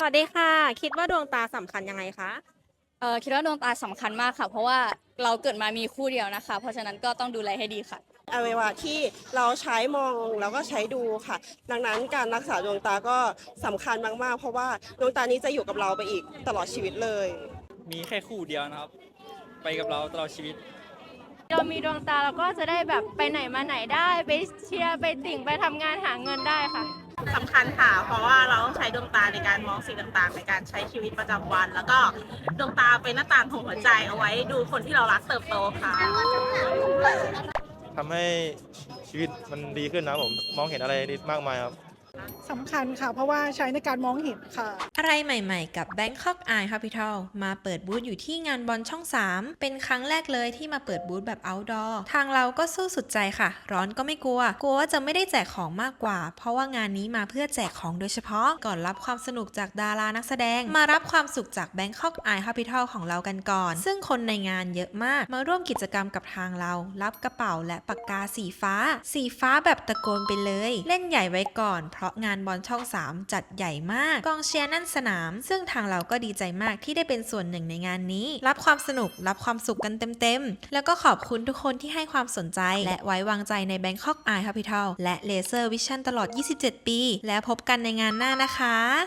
สวัสดีค่ะ คิดว่าดวงตาสำคัญยังไงคะ เออคิดว่าดวงตาสำคัญมากค่ะ เพราะว่าเราเกิดมามีคู่เดียวนะคะ เพราะฉะนั้นก็ต้องดูแลให้ดีค่ะ อวัยวะที่เราใช้มองแล้วก็ใช้ดูค่ะ ดังนั้นการรักษาดวงตาก็สำคัญมากๆ เพราะว่าดวงตานี้จะอยู่กับเราไปอีกตลอดชีวิตเลย มีแค่คู่เดียวนะครับ ไปกับเราตลอดชีวิต เรามีดวงตาเราก็จะได้แบบไปไหนมาไหนได้ ไปเชียร์ไปติ่งไปทำงานหาเงินได้ค่ะ สำคัญค่ะ เพราะว่าเราต้องใช้ดวงตาในการมองสิ่งต่างๆ ในการใช้ชีวิตประจำวัน แล้วก็ดวงตาเป็นหน้าต่างของหัวใจเอาไว้ดูคนที่เรารักเติบโตค่ะ ทำให้ชีวิตมันดีขึ้นนะครับผม มองเห็นอะไรมากมายครับ สำคัญค่ะ เพราะว่าใช้ในการมองเห็นค่ะ อะไรใหม่ๆ กับ Bangkok Eye Capital มาเปิดบูธอยู่ที่งานบอลช่อง 3 เป็นครั้งแรกเลยที่มาเปิดบูธแบบ outdoor ทางเราก็สู้สุดใจค่ะ ร้อนก็ไม่กลัว กลัวว่าจะไม่ได้แจกของมากกว่า เพราะว่างานนี้มาเพื่อแจกของโดยเฉพาะ ก่อนรับความสนุกจากดารานักแสดง มารับความสุขจาก Bangkok Eye Capital ของเรากันก่อน ซึ่งคนในงานเยอะมาก มาร่วมกิจกรรมกับทางเรา รับกระเป๋าและปากกาสีฟ้า สีฟ้าแบบตะโกนไปเลย เล่นใหญ่ไว้ก่อนเพราะงานบอลช่อง 3 จัดใหญ่มาก กองเชียร์นั่นสนาม ซึ่งทางเราก็ดีใจมากที่ได้เป็นส่วนหนึ่งในงานนี้ รับความสนุกรับความสุขกันเต็มๆ แล้วก็ขอบคุณทุกคนที่ให้ความสนใจ และไว้วางใจใน Bangkok Eye Capital และ Laser Vision ตลอด 27 ปี แล้วพบกันในงานหน้านะคะ